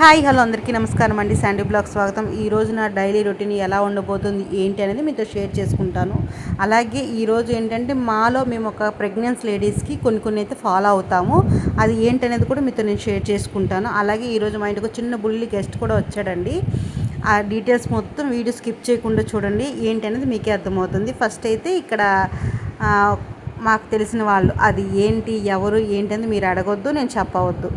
Hi hello అందరికీ నమస్కారం అండి. శాండీ బ్లాగ్ స్వాగతం. ఈ రోజు నా డైలీ రొటీన్ ఎలా ఉండబోతుంది ఏంటి అనేది మీతో షేర్ చేసుకుంటాను. అలాగే ఈరోజు ఏంటంటే మాలో మేము ఒక ప్రెగ్నెన్స్ లేడీస్కి కొన్ని కొన్ని అయితే ఫాలో అవుతాము. అది ఏంటనేది కూడా మీతో నేను షేర్ చేసుకుంటాను. అలాగే ఈరోజు మా ఇంటికి చిన్న బుల్లి గెస్ట్ కూడా వచ్చాడండి. ఆ డీటెయిల్స్ మొత్తం వీడియో స్కిప్ చేయకుండా చూడండి. ఏంటి అనేది మీకే అర్థమవుతుంది. ఫస్ట్ అయితే ఇక్కడ మాకు తెలిసిన వాళ్ళు అది ఏంటి ఎవరు ఏంటి అనేది మీరు అడగొద్దు నేను చెప్పవద్దు.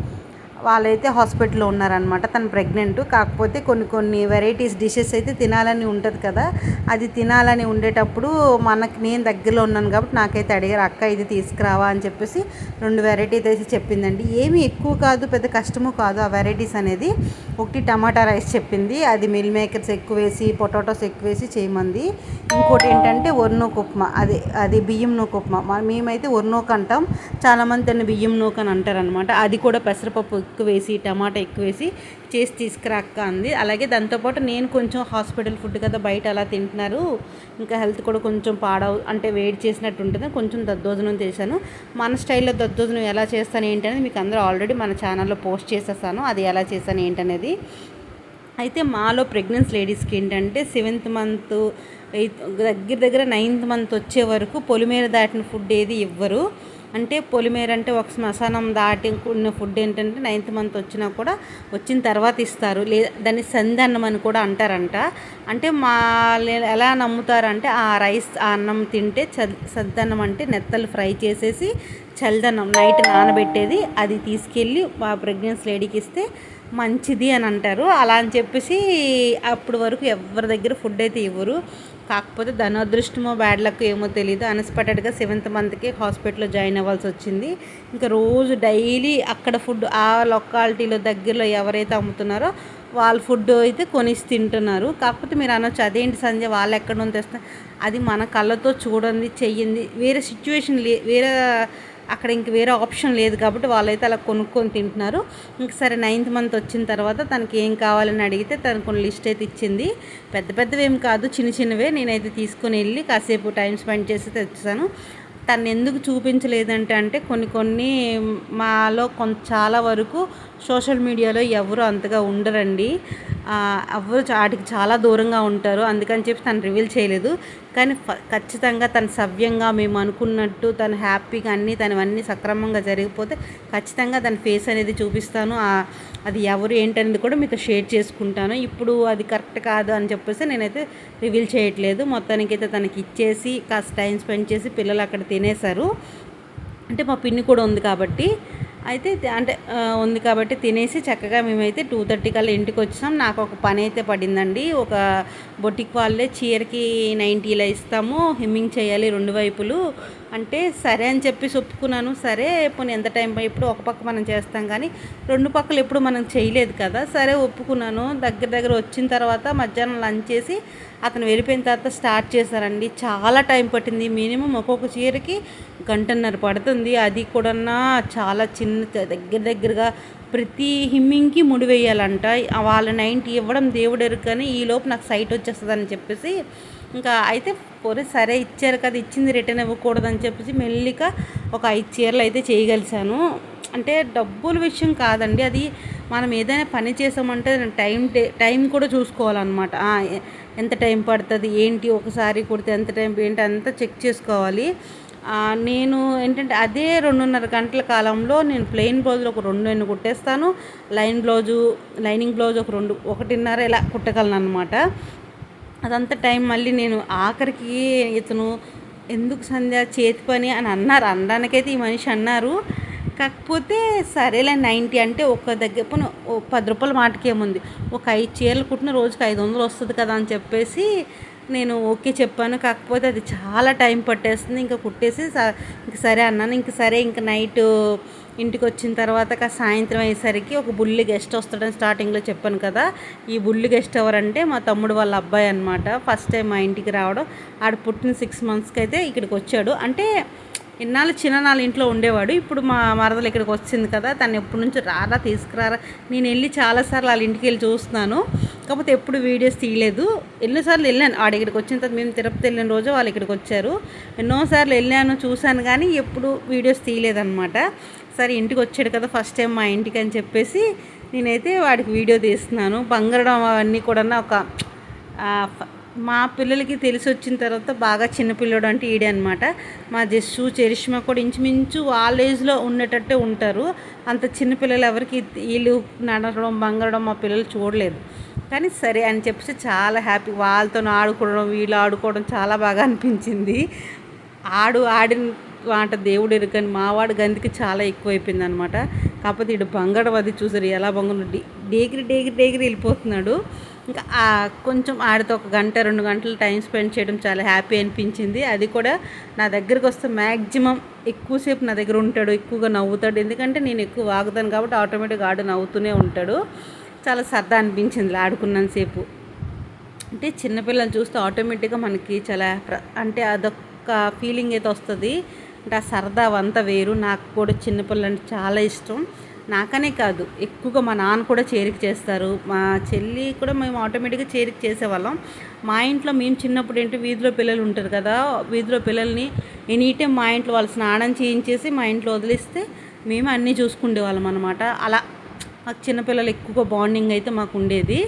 వాళ్ళైతే హాస్పిటల్లో ఉన్నారనమాట తను ప్రెగ్నెంట్. కాకపోతే కొన్ని కొన్ని వెరైటీస్ డిషెస్ అయితే తినాలని ఉంటుంది కదా. అది తినాలని ఉండేటప్పుడు మనకి నేను దగ్గరలో ఉన్నాను కాబట్టి నాకైతే అడిగారు అక్క ఇది తీసుకురావా? అని చెప్పేసి రెండు వెరైటీస్ అయితే చెప్పిందండి. ఏమీ ఎక్కువ కాదు పెద్ద కష్టము కాదు ఆ వెరైటీస్ అనేది. ఒకటి టమాటా రైస్ చెప్పింది. అది మిల్ మేకర్స్ ఎక్కువ వేసి పొటాటోస్ ఎక్కువ వేసి చేయమంది. ఇంకోటి ఏంటంటే ఒర్నోక్ ఉప్మా. అది అది బియ్యం నూక ఉప్మా. మేమైతే ఒర్నోక్ అంటాం. చాలామంది దాన్ని బియ్యం నూక అని అంటారనమాట అది కూడా పెసరపప్పు ఎక్కువ వేసి టమాటా ఎక్కువ వేసి చేసి తీసుకురాక్క అంది. అలాగే దాంతోపాటు నేను కొంచెం హాస్పిటల్ ఫుడ్ కదా బయట అలా తింటున్నారు. ఇంకా హెల్త్ కూడా కొంచెం పాడవు అంటే వేడి చేసినట్టు ఉంటుంది. కొంచెం దద్దోజనం చేశాను. మన స్టైల్లో దద్దోజనం ఎలా చేస్తాను ఏంటనేది మీకు అందరూ ఆల్రెడీ మన ఛానల్లో పోస్ట్ చేసేసాను. అది ఎలా చేశాను ఏంటనేది. అయితే మాలో ప్రెగ్నెన్స్ లేడీస్కి ఏంటంటే సెవెంత్ మంత్ ఎయిత్ దగ్గర దగ్గర నైన్త్ మంత్ వచ్చే వరకు పొలిమేర దాటిన ఫుడ్ ఏది ఇవ్వరు. అంటే పొలిమేర అంటే ఒక శ్మశానం దాటి ఉన్న ఫుడ్ ఏంటంటే నైన్త్ మంత్ వచ్చినా కూడా వచ్చిన తర్వాత ఇస్తారు. లే దాన్ని సందన్నం అని కూడా అంటారంట. అంటే మా ఎలా నమ్ముతారంటే ఆ రైస్ ఆ అన్నం తింటే చల్ సద్దన్నం అంటే నెత్తలు ఫ్రై చేసేసి చల్దన్నం నైట్ నానబెట్టేది. అది తీసుకెళ్ళి మా ప్రెగ్నెన్స్ లేడీకి ఇస్తే మంచిది అని అంటారు. అలా అని చెప్పేసి అప్పుడు వరకు ఎవరి దగ్గర ఫుడ్ అయితే ఇవ్వరు. కాకపోతే ధనాదృష్టమో బ్యాడ్ లక్ ఏమో తెలియదు అన్ఎక్స్పెక్టెడ్గా సెవెంత్ మంత్కి హాస్పిటల్లో జాయిన్ అవ్వాల్సి వచ్చింది. ఇంకా రోజు డైలీ అక్కడ ఫుడ్ ఆ లొకాలిటీలో దగ్గరలో ఎవరైతే అమ్ముతున్నారో వాళ్ళ ఫుడ్ అయితే కొనిసి తింటున్నారు. కాకపోతే మీరు అనొచ్చు అదేంటి సంజయ్ వాళ్ళు ఎక్కడ నుంచి తెస్తారు అది మన కళ్ళతో చూడండి చెయ్యింది వేరే సిచ్యువేషన్ లే వేరే అక్కడ ఇంక వేరే ఆప్షన్ లేదు కాబట్టి వాళ్ళైతే అలా కొనుక్కొని తింటున్నారు. ఇంక సరే నైన్త్ మంత్ వచ్చిన తర్వాత తనకి ఏం కావాలని అడిగితే తను కొన్ని లిస్ట్ అయితే ఇచ్చింది. పెద్ద పెద్దవి ఏం కాదు చిన్న చిన్నవే నేనైతే తీసుకొని వెళ్ళి కాసేపు టైం స్పెండ్ చేసి తెచ్చాను. తను ఎందుకు చూపించలేదంటే అంటే కొన్ని కొన్ని మాలో కొంత చాలా వరకు సోషల్ మీడియాలో ఎవరు అంతగా ఉండరండి. ఎవరు వాటికి చాలా దూరంగా ఉంటారు. అందుకని చెప్పి తను రివీల్ చేయలేదు. కానీ ఫ- ఖచ్చితంగా తను సవ్యంగా మేము అనుకున్నట్టు తను హ్యాపీగా అన్నీ తనవన్నీ సక్రమంగా జరిగిపోతే ఖచ్చితంగా తన ఫేస్ అనేది చూపిస్తాను. అది ఎవరు ఏంటనేది కూడా మీకు షేర్ చేసుకుంటాను. ఇప్పుడు అది కరెక్ట్ కాదు అని చెప్పేసి నేనైతే రివీల్ చేయట్లేదు. మొత్తానికైతే తనకి ఇచ్చేసి కాస్త టైం స్పెండ్ చేసి పిల్లలు అక్కడ తినేశారు. అంటే మా పిన్ని కూడా ఉంది కాబట్టి అయితే అంటే ఉంది కాబట్టి తినేసి చక్కగా మేమైతే టూ థర్టీ కల్లా ఇంటికి వచ్చాం. నాకు ఒక పని అయితే పడిందండి. ఒక బొటిక్ వాళ్ళే చీరకి నైంటీలో ఇస్తాము హెమ్మింగ్ చేయాలి రెండు వైపులు. అంటే సరే అని చెప్పి ఒప్పుకున్నాను. సరే పోనీ ఎంత టైం పై- ఇప్పుడు ఒక పక్క మనం చేస్తాం కానీ రెండు పక్కలు ఎప్పుడు మనం చేయలేదు కదా. సరే ఒప్పుకున్నాను. దగ్గర దగ్గర వచ్చిన తర్వాత మధ్యాహ్నం లంచ్ చేసి అతను వెళ్ళిపోయిన తర్వాత స్టార్ట్ చేశారండి. చాలా టైం పట్టింది. మినిమం ఒక్కొక్క చీరకి గంటన్నర పడుతుంది. అది కూడా చాలా చిన్న దగ్గర దగ్గరగా ప్రతి హిమ్మింగ్కి ముడి వేయాలంట. వాళ్ళ నైంటీ ఇవ్వడం దేవుడు ఎరుక కానీ ఈ లోపు నాకు సైట్ వచ్చేస్తుందని చెప్పేసి ఇంకా అయితే పోరే సరే ఇచ్చారు కదా ఇచ్చింది రిటర్న్ ఇవ్వకూడదని చెప్పేసి మెల్లిగా ఒక ఐదు చీరలు అయితే చేయగలిసాను. అంటే డబ్బుల విషయం కాదండి. అది మనం ఏదైనా పని చేసామంటే టైం టైం కూడా చూసుకోవాలన్నమాట. ఎంత టైం పడుతుంది ఏంటి ఒకసారి కుడితే ఎంత టైం ఏంటి అంతా చెక్ చేసుకోవాలి. నేను ఏంటంటే అదే రెండున్నర గంటల కాలంలో నేను ప్లెయిన్ బ్లౌజులు ఒక రెండు ఎన్ని కుట్టేస్తాను. లైన్ బ్లౌజు లైనింగ్ బ్లౌజ్ ఒక రెండు ఒకటిన్నర ఇలా కుట్టగలను అనమాట అదంతా టైం మళ్ళీ నేను ఆఖరికి ఇతను ఎందుకు సంధ్య చేతి పని అని అన్నారు. అనడానికైతే ఈ మనిషి అన్నారు. కాకపోతే సరేలే నైంటీ అంటే ఒక దగ్గర పోనీ పది రూపాయల మాటకి ఏముంది ఒక ఐదు చీరలు కుట్టిన రోజుకి ఐదు వందలు వస్తుంది కదా అని చెప్పేసి నేను ఓకే చెప్పాను. కాకపోతే అది చాలా టైం పట్టేస్తుంది. ఇంకా కుట్టేసి ఇంక సరే అన్నాను. ఇంక సరే ఇంక నైట్ ఇంటికి వచ్చిన తర్వాత సాయంత్రం అయ్యేసరికి ఒక బుల్లి గెస్ట్ వస్తాడని స్టార్టింగ్లో చెప్పాను కదా. ఈ బుల్లి గెస్ట్ ఎవరంటే మా తమ్ముడు వాళ్ళ అబ్బాయి అనమాట ఫస్ట్ టైం మా ఇంటికి రావడం. ఆడ పుట్టిన సిక్స్ మంత్స్కి అయితే ఇక్కడికి వచ్చాడు అంటే ఇన్నాళ్ళు చిన్ననాళ్ళ ఇంట్లో ఉండేవాడు. ఇప్పుడు మా మరదలు ఇక్కడికి వచ్చింది కదా. తను ఎప్పటి నుంచి రారా తీసుకురారా. నేను వెళ్ళి చాలాసార్లు వాళ్ళ ఇంటికి వెళ్ళి చూస్తున్నాను. కాకపోతే ఎప్పుడు వీడియోస్ తీయలేదు. ఎన్నోసార్లు వెళ్ళాను. ఆడ ఇక్కడికి వచ్చిన తర్వాత మేము తిరుపతి వెళ్ళిన రోజు వాళ్ళు ఇక్కడికి వచ్చారు. ఎన్నోసార్లు వెళ్ళాను చూశాను కానీ ఎప్పుడు వీడియోస్ తీయలేదన్నమాట. సరే ఇంటికి వచ్చాడు కదా ఫస్ట్ టైం మా ఇంటికి అని చెప్పేసి నేనైతే వాడికి వీడియో తీస్తున్నాను. బంగారం అవన్నీ కూడా ఒక మా పిల్లలకి తెలిసి వచ్చిన తర్వాత బాగా చిన్నపిల్లడు అంటే ఈడే అనమాట మా జస్సు చరిష్మా కూడా ఇంచుమించు వాళ్ళ ఏజ్లో ఉండేటట్టే ఉంటారు. అంత చిన్నపిల్లలు ఎవరికి వీళ్ళు నడవడం బంగడం మా పిల్లలు చూడలేదు. కానీ సరే అని చెప్పేసి చాలా హ్యాపీ వాళ్ళతో ఆడుకోవడం వీళ్ళు ఆడుకోవడం చాలా బాగా అనిపించింది. ఆడు ఆడిన మాట దేవుడు ఎరుకని మావాడు గంతికి చాలా ఎక్కువైపోయింది అనమాట కాకపోతే ఇడు బంగడం అది చూసారు ఎలా బంగడు డేగిరి డేగిరి డేగిరి వెళ్ళిపోతున్నాడు. ఇంకా కొంచెం ఆడితో ఒక గంట రెండు గంటలు టైం స్పెండ్ చేయడం చాలా హ్యాపీ అనిపించింది. అది కూడా నా దగ్గరికి వస్తే మ్యాక్సిమం ఎక్కువసేపు నా దగ్గర ఉంటాడు ఎక్కువగా నవ్వుతాడు. ఎందుకంటే నేను ఎక్కువ వాగుతాను కాబట్టి ఆటోమేటిక్గా ఆడు నవ్వుతూనే ఉంటాడు. చాలా సరదా అనిపించింది ఆడుకున్నంతసేపు అంటే చిన్నపిల్లలు చూస్తే ఆటోమేటిక్గా మనకి చాలా అంటే అదొక ఫీలింగ్ అయితే వస్తుంది. అంటే ఆ సరదా అవంతా వేరు. నాకు కూడా చిన్నపిల్లలు అంటే చాలా ఇష్టం. నాకనే కాదు. ఎక్కువగా మా నాన్న కూడా చేరిక చేస్తారు. మా చెల్లి కూడా మేము ఆటోమేటిక్గా చేరిక చేసేవాళ్ళం. మా ఇంట్లో మేము చిన్నప్పుడు ఏంటి వీధిలో పిల్లలు ఉంటారు కదా వీధిలో పిల్లల్ని ఎనీ టైం మా ఇంట్లో వాళ్ళు స్నానం చేయించేసి మా ఇంట్లో వదిలిస్తే మేము అన్నీ చూసుకునేవాళ్ళం అనమాట అలా మాకు చిన్నపిల్లలు ఎక్కువగా బాండింగ్ అయితే మాకు ఉండేది.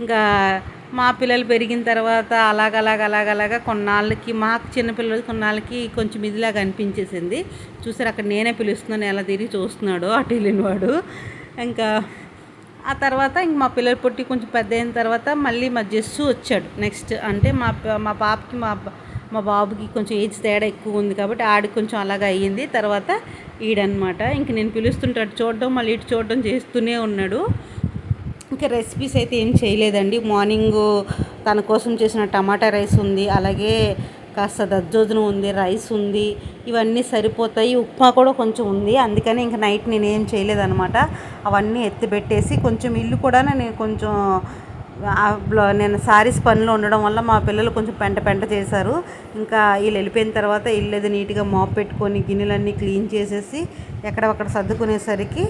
ఇంకా మా పిల్లలు పెరిగిన తర్వాత అలాగ అలాగ అలాగ కొన్నాళ్ళకి మాకు చిన్నపిల్లలు కొన్నాళ్ళకి కొంచెం ఇదిలాగా అనిపించేసింది. చూసారు అక్కడ నేనే పిలుస్తున్నాను ఎలా తిరిగి చూస్తున్నాడు అటు వెళ్ళినవాడు ఇంకా ఆ తర్వాత ఇంక మా పిల్లలు పుట్టి కొంచెం పెద్ద అయిన తర్వాత మళ్ళీ మా జస్సు వచ్చాడు. నెక్స్ట్ అంటే మా మా పాపకి మా మా బాబుకి కొంచెం ఏజ్ తేడా ఎక్కువ ఉంది కాబట్టి ఆడికి కొంచెం అలాగా అయ్యింది. తర్వాత ఈడనమాట. ఇంక నేను పిలుస్తుంటాడు చూడడం మళ్ళీ ఇటు చూడడం చేస్తూనే ఉన్నాడు. ఇంకా రెసిపీస్ అయితే ఏం చేయలేదండి. మార్నింగ్ తన కోసం చేసిన టమాటా రైస్ ఉంది అలాగే కాస్త దద్దోజనం ఉంది రైస్ ఉంది ఇవన్నీ సరిపోతాయి. ఉప్మా కూడా కొంచెం ఉంది. అందుకని ఇంకా నైట్ నేను ఏం చేయలేదన్నమాట. అవన్నీ ఎత్తిపెట్టేసి కొంచెం ఇల్లు కూడా నేను కొంచెం నేను సారీస్ పనిలో ఉండడం వల్ల మా పిల్లలు కొంచెం పెంట పెంట చేశారు. ఇంకా వీళ్ళు వెళ్ళిపోయిన తర్వాత ఇల్లు అది నీట్గా మాప్ పెట్టుకొని గిన్నెలన్నీ క్లీన్ చేసేసి ఎక్కడొక్కడ సర్దుకునేసరికి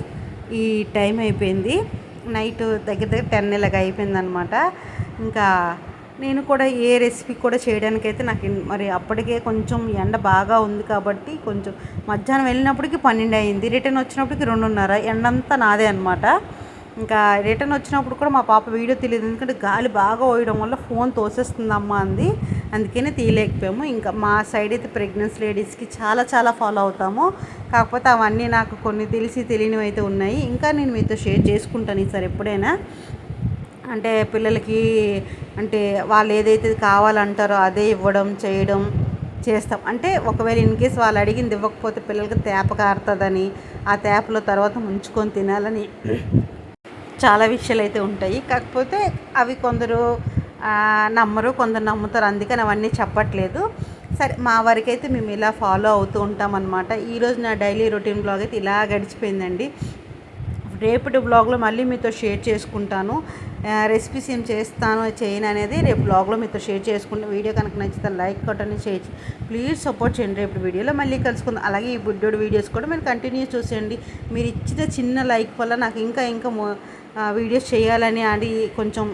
ఈ టైం అయిపోయింది. నైట్ దగ్గర దగ్గర టెన్ ఇలాగ అయిపోయిందనమాట. ఇంకా నేను కూడా ఏ రెసిపీ కూడా చేయడానికైతే నాకు మరి అప్పటికే కొంచెం ఎండ బాగా ఉంది కాబట్టి కొంచెం మధ్యాహ్నం వెళ్ళినప్పటికి పన్నెండు అయింది. రిటర్న్ వచ్చినప్పటికి రెండున్నర. ఎండంతా నాదే అనమాట. ఇంకా రిటర్న్ వచ్చినప్పుడు కూడా మా పాప వీడియో తెలియదు ఎందుకంటే గాలి బాగా పోయడం వల్ల ఫోన్ తోసేస్తుందమ్మా అంది. అందుకనే తీయలేకపోయాము. ఇంకా మా సైడ్ అయితే ప్రెగ్నెన్సీ లేడీస్కి చాలా చాలా ఫాలో అవుతాము. కాకపోతే అవన్నీ నాకు కొన్ని తెలిసి తెలియనివి అయితే ఉన్నాయి. ఇంకా నేను మీతో షేర్ చేసుకుంటాను ఈసారి ఎప్పుడైనా. అంటే పిల్లలకి అంటే వాళ్ళు ఏదైతే కావాలంటారో అదే ఇవ్వడం చేయడం చేస్తాం. అంటే ఒకవేళ ఇన్ కేస్ వాళ్ళు అడిగింది ఇవ్వకపోతే పిల్లలకి తేప కారుతుందని ఆ తేపలో తర్వాత ముంచుకొని తినాలని చాలా విషయాలు అయితే ఉంటాయి. కాకపోతే అవి కొందరు నమ్మరు కొందరు నమ్ముతారు. అందుకని అవన్నీ చెప్పట్లేదు. సరే మా వరకు అయితే మేము ఇలా ఫాలో అవుతూ ఉంటాం అనమాట ఈరోజు నా డైలీ రొటీన్ బ్లాగ్ అయితే ఇలా గడిచిపోయిందండి. రేపటి బ్లాగ్లో మళ్ళీ మీతో షేర్ చేసుకుంటాను. రెసిపీస్ ఏం చేస్తాను చేయను అనేది రేపు బ్లాగ్లో మీతో షేర్ చేసుకుంటాను. వీడియో కనుక నచ్చితే లైక్ కొట్టండి షేర్ ప్లీజ్ సపోర్ట్ చేయండి. రేపు వీడియోలో మళ్ళీ కలుసుకుందాం. అలాగే ఈ బుడ్డోడు వీడియోస్ కూడా మీరు కంటిన్యూ చూసేయండి. మీరు ఇచ్చిన చిన్న లైక్ వల్ల నాకు ఇంకా ఇంకా వీడియోస్ చేయాలని అది కొంచెం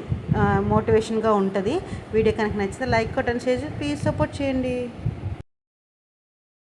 మోటివేషన్గా ఉంటుంది. వీడియో కనుక నచ్చితే లైక్ కొట్టండి షేర్ చేసి ప్లీజ్ సపోర్ట్ చేయండి.